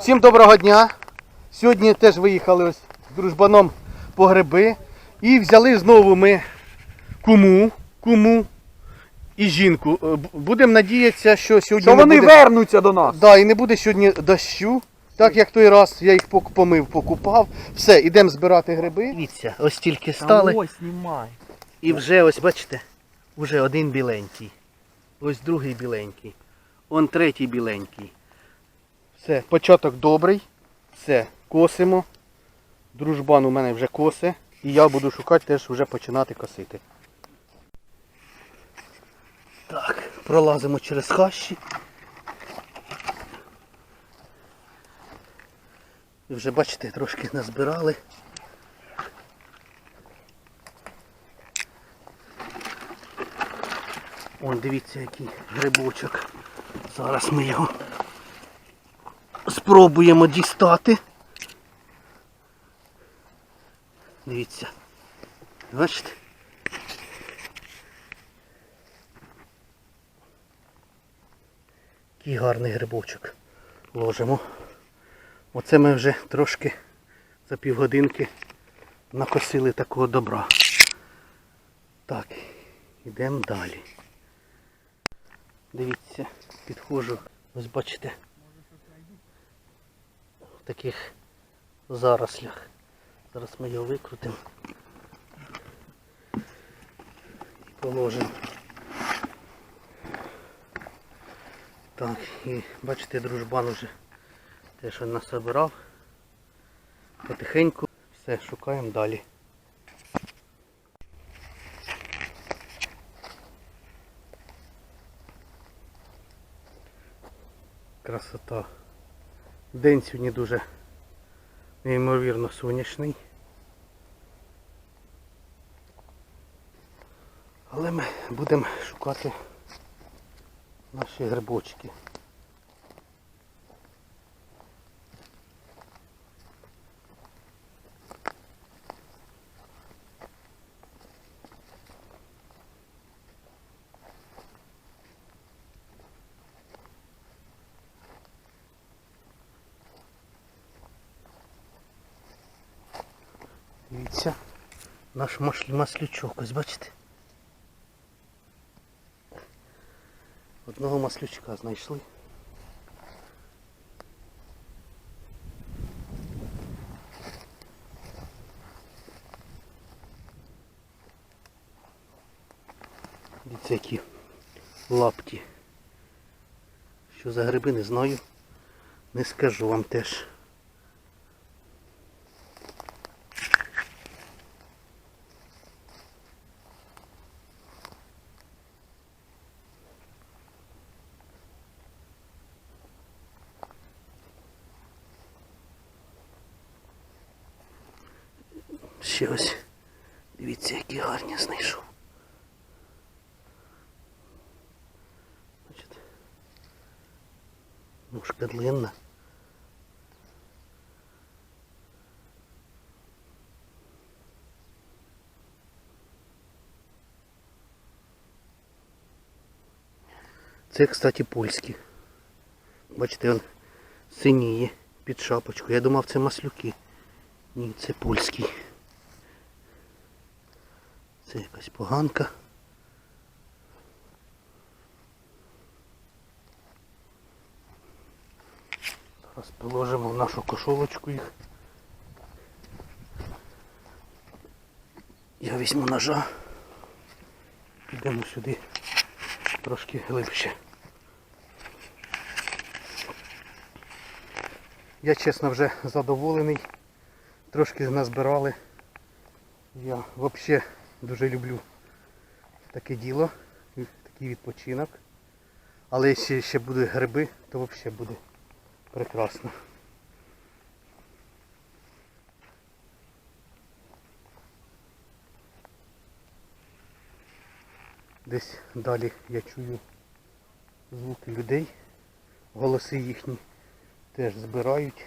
Всім доброго дня. Сьогодні теж виїхали ось з дружбаном по гриби. І взяли знову ми куму, куму і жінку. Е, Будемо надіятися, що сьогодні Що не вони буде... вернуться до нас. Да, і не буде сьогодні дощу. Так як той раз я їх помив, покупав. Все, йдемо збирати гриби. Дивіться, ось тільки стали. ось знімай. І вже ось бачите, вже один біленький. Ось другий біленький. Он третій біленький. Все, початок добрий. Все, косимо. Дружбан у мене вже косе. І я буду шукати теж вже починати косити. Так, пролазимо через хащі. І вже бачите, трошки назбирали. Вон дивіться який грибочок. Зараз ми його спробуємо дістати. Дивіться. Бачите? Який гарний грибочок. Ложимо. Оце ми вже трошки за півгодинки накосили такого добра. Так, йдемо далі. Дивіться, підходжу, ось бачите, таких зарослях. Зараз ми його викрутимо положимо. Так, і бачите, дружбан уже те, що насобирав. Потихеньку все, шукаємо далі. Красота. День сьогодні дуже неймовірно сонячний. Але ми будемо шукати наші грибочки. Дивіться, наш маслючок, ось бачите? Одного маслючка знайшли. Дивіться, які лапті. Що за гриби, не знаю. Не скажу вам теж. Ще ось. Дивіться, які гарні знайшов. Бачите? Ножка длинна. Це, кстати, польські. Бачите, він синіє під шапочку. Я думав, це маслюки. Ні, це польський. Це якась поганка. Зараз положимо в нашу кошолочку їх. Я візьму ножа. Підемо сюди трошки глибше. Я чесно вже задоволений. Трошки назбирали. Я взагалі дуже люблю таке діло, такий відпочинок. Але якщо ще будуть гриби, то взагалі буде прекрасно. Десь далі я чую звуки людей, голоси їхні теж збирають.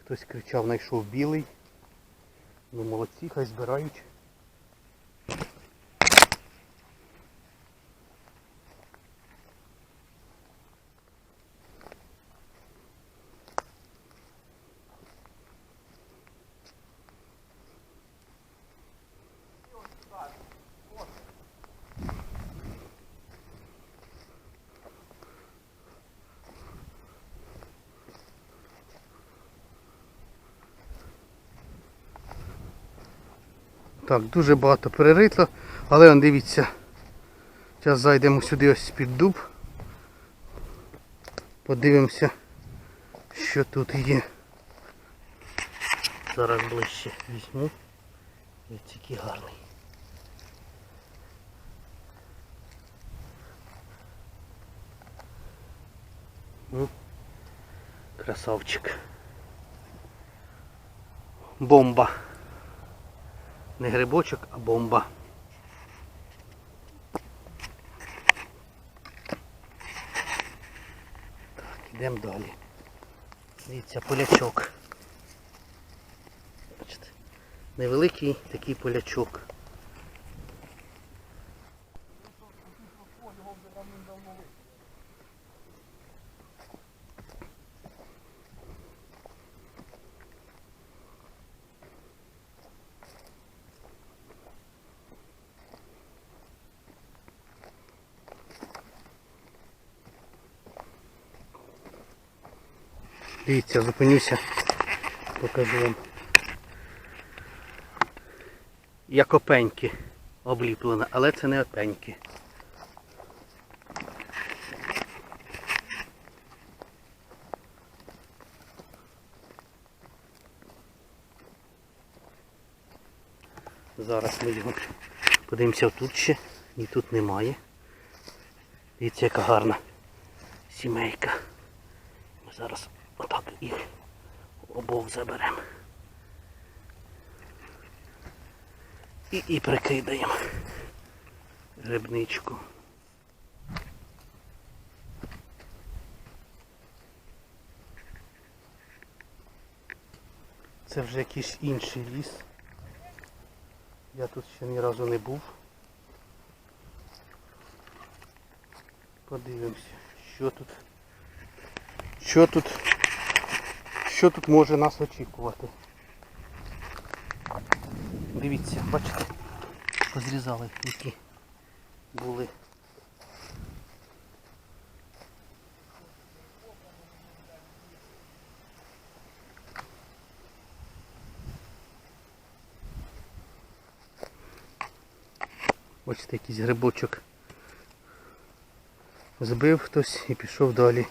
Хтось кричав, знайшов білий. Ну молодці, хай збирають. Так, дуже багато перерито, але он дивіться. Зараз зайдемо сюди ось під дуб. Подивимося, що тут є. Зараз ближче візьму. Ось який гарний. Ну, красавчик. Бомба. Не грибочок, а бомба. Так, йдемо далі. Дивіться, полячок. Бачите, невеликий такий полячок. Дивіться, зупинюся, покажу вам. Як опеньки обліплено, але це не опеньки. Зараз ми його подивимося тут ще. Ні тут немає. Дивіться, яка гарна сімейка. Ми зараз їх обох заберемо. І, і прикидаємо грибничку. Це вже якийсь інший ліс. Я тут ще ні разу не був. Подивимося, що тут. Що тут? Що тут може нас очікувати? Дивіться, бачите, позрізали які були. Бачите, якийсь грибочок збив хтось і пішов далі.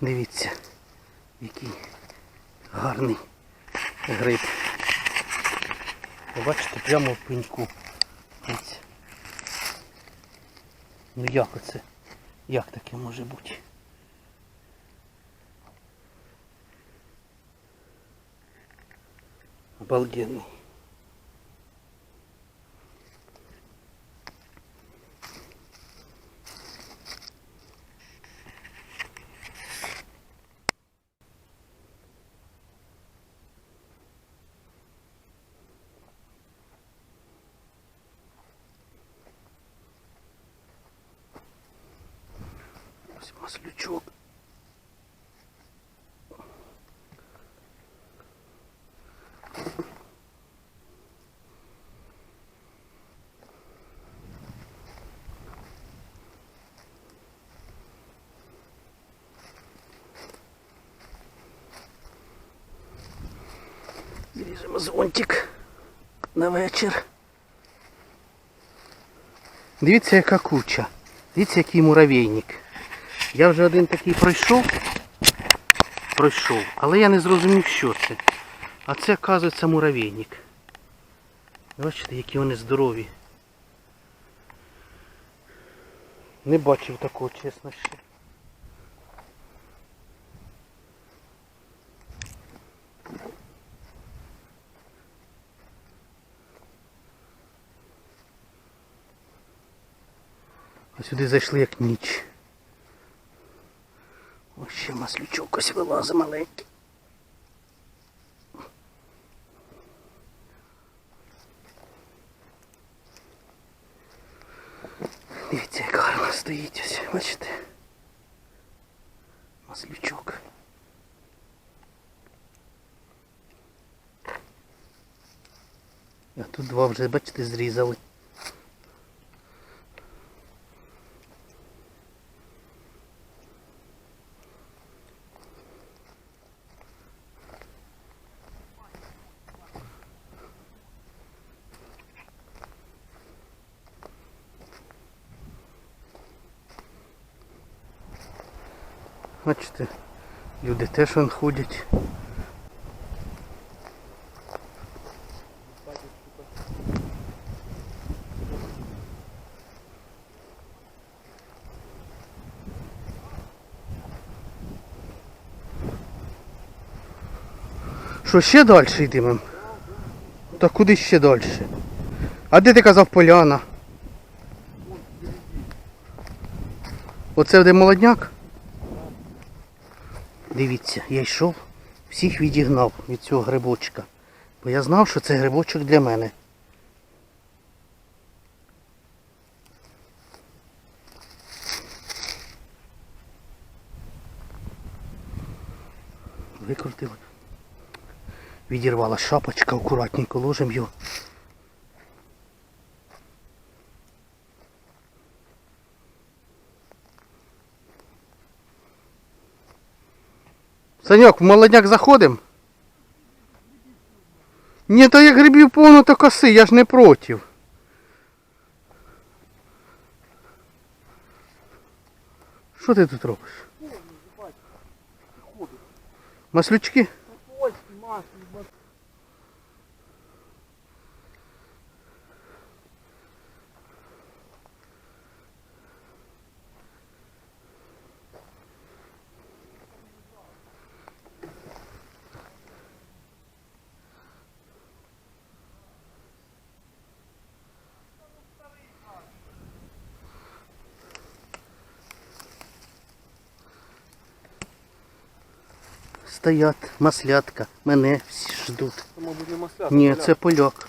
Дивіться, який гарний гриб. Ви бачите, прямо в пеньку. Ну як оце? Як таке може бути? Обалденний. Ось маслючок. Ріжемо зонтик на вечір. Дивіться, яка куча. Дивіться, який муравейник. Я вже один такий пройшов. Пройшов, але я не зрозумів, що це. А це, оказується, муравейник. Бачите, які вони здорові. Не бачив такого, чесно ще. А сюди зайшли як ніч. Ось ще маслючок ось вилазить маленький. Дивіться, як гарно стоїть ось, бачите? Маслючок. А тут два вже, бачите, зрізали. Бачите, люди теж вон ходять. Що ще далі йдемо? Та куди ще далі? А де ти казав поляна? Оце де молодняк? Дивіться, я йшов, всіх відігнав від цього грибочка. Бо я знав, що це грибочок для мене. Викрутив. Відірвала шапочка, акуратненько ложимо його. Саньок, в молодняк заходим? Ні, то як грибів повно, то коси, я ж не проти. Що ти тут робиш? Маслючки? Стоять, маслятка, мене всі ждуть. Це, мабуть, не маслятка. Ні, це поляк.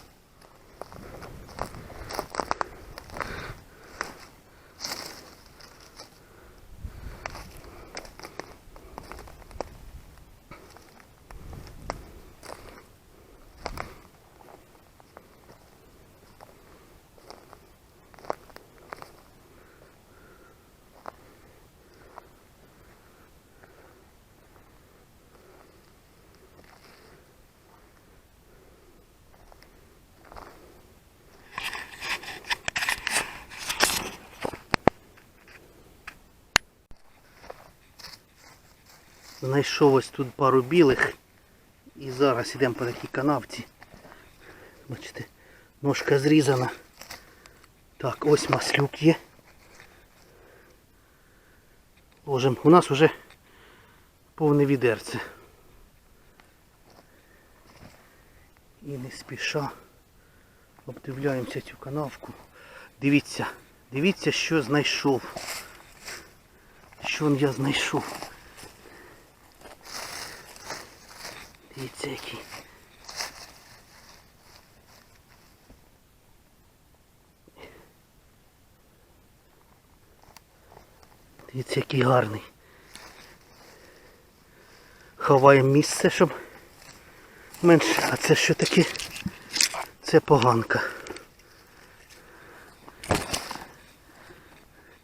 Знайшов ось тут пару білих. І зараз йдемо по такій канавці. Бачите, ножка зрізана. Так, ось маслюк є. Ложим. У нас вже повне відерце. І не спіша обдивляємося цю канавку. Дивіться, дивіться, що знайшов. Що я знайшов. Дивіться який. Дивіться, який гарний. Ховаємо місце, щоб менше. А це що таке? Це поганка.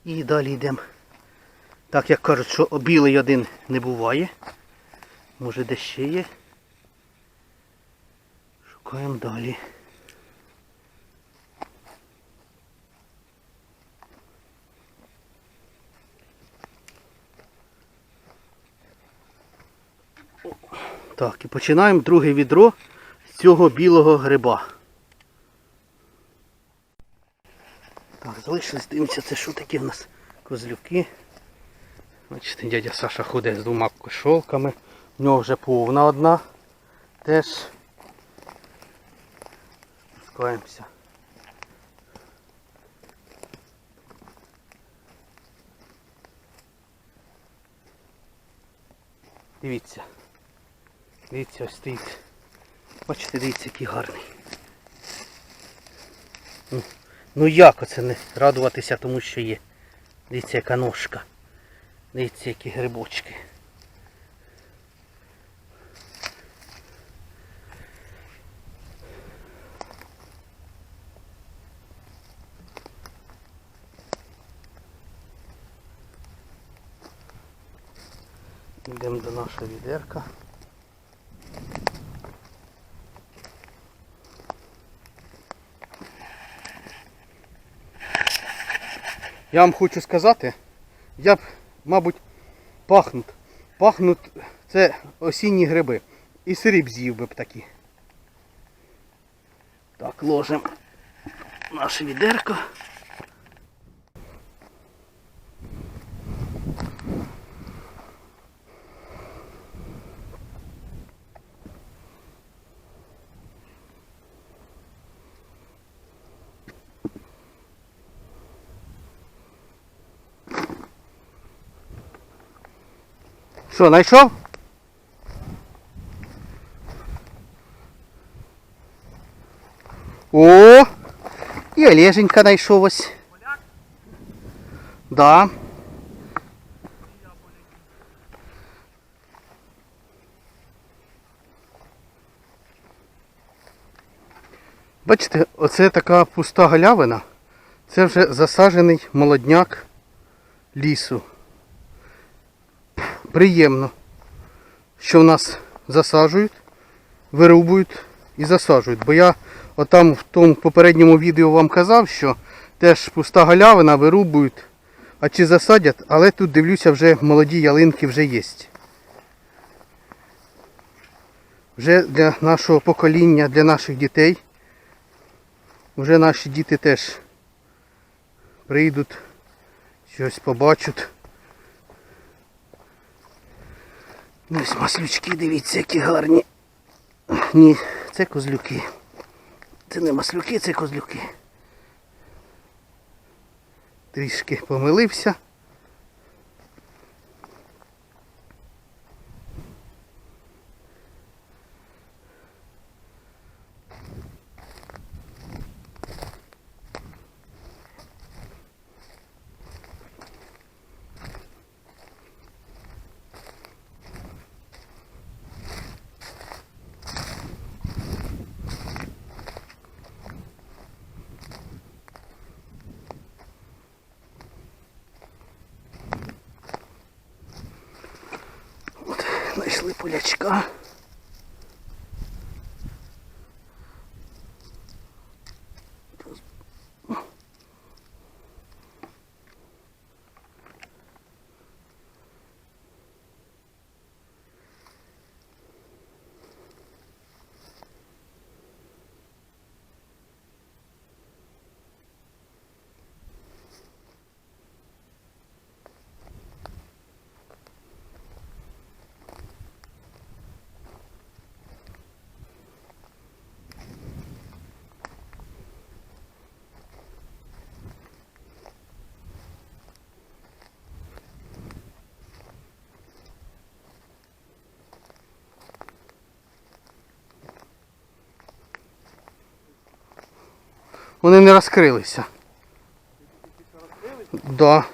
І далі йдемо. Так як кажуть, що білий один не буває. Може де ще є. Шукаємо далі. Так, і починаємо друге відро з цього білого гриба. Так, залишилось, дивимося, це що таке в нас козлюки. Бачите, дядя Саша ходить з двома кошолками. В нього вже повна одна. Теж спускаємося. Дивіться. Дивіться, ось стоїть. Бачите, дивіться, який гарний. Ну, ну як оце не радуватися тому, що є. Дивіться, яка ножка. Дивіться, які грибочки. Йдемо до нашого відерка. Я вам хочу сказати, я б, мабуть, пахнут. Пахнут це осінні гриби. І сирі б з'їв би б такі. Так, ложимо наше відерко. Що, знайшов? О! І Олеженька знайшов ось. Да. Бачите, оце така пуста галявина. Це вже засаджений молодняк лісу. Приємно, що в нас засаджують, вирубують і засаджують. Бо я отам в тому попередньому відео вам казав, що теж пуста галявина вирубують, а чи засадять, але тут дивлюся, вже молоді ялинки вже є. Вже для нашого покоління, для наших дітей. Вже наші діти теж прийдуть, щось побачать. Ну, Ось маслючки, дивіться, які гарні. Ні, це козлюки. Це не маслюки, це козлюки. Трішки помилився. От, знайшли. Вони не розкрилися. Да.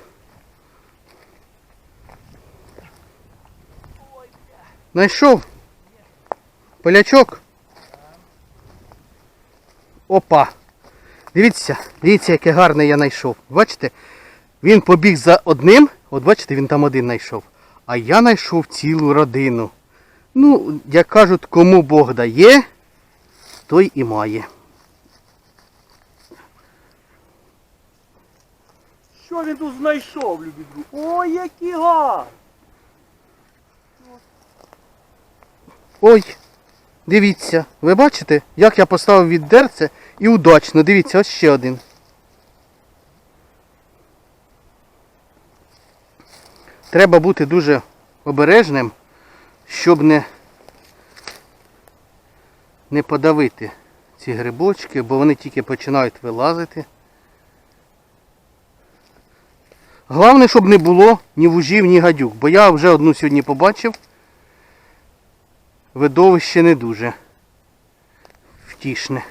Знайшов? Полячок? Опа. Дивіться, дивіться, яке гарне я знайшов. Бачите? Він побіг за одним, от бачите, він там один знайшов. А я знайшов цілу родину. Ну, як кажуть, кому Бог дає, той і має. Що він тут знайшов, любі друзі? Ой, який гар! Ой, дивіться, ви бачите, як я поставив віддерце і удачно. Дивіться, ось ще один. Треба бути дуже обережним, щоб не, не подавити ці грибочки, бо вони тільки починають вилазити. Головне, щоб не було ні вужів, ні гадюк, бо я вже одну сьогодні побачив видовище не дуже втішне.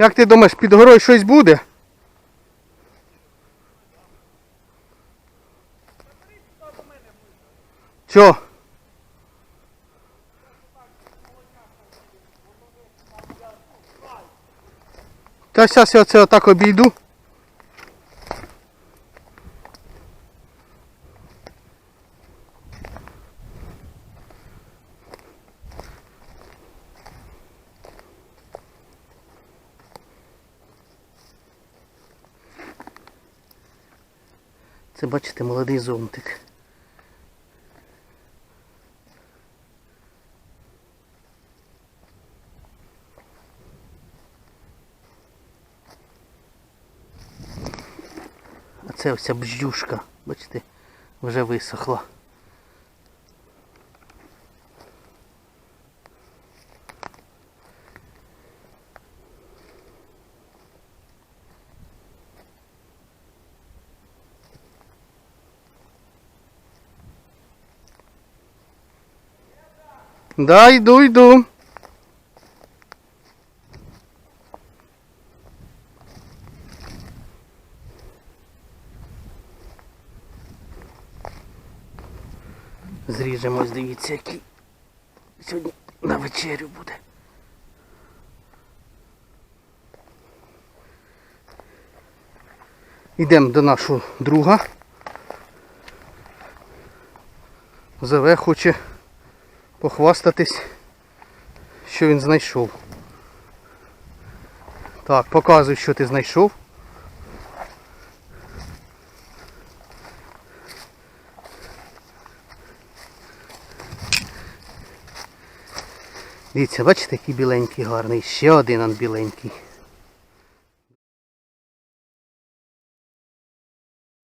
Як ти думаєш, під горою щось буде? Чо? Та зараз я це отак обійду. Бачите молодий зонтик. А це ось бждюшка, бачите, вже висохла. Да, йду, йду. Зріжемо, ось дивіться, який сьогодні на вечерю буде. Йдемо до нашого друга. Зове хоче похвастатись, що він знайшов. Так, показуй, що ти знайшов. Дивіться, бачите, який біленький гарний. Ще один он біленький.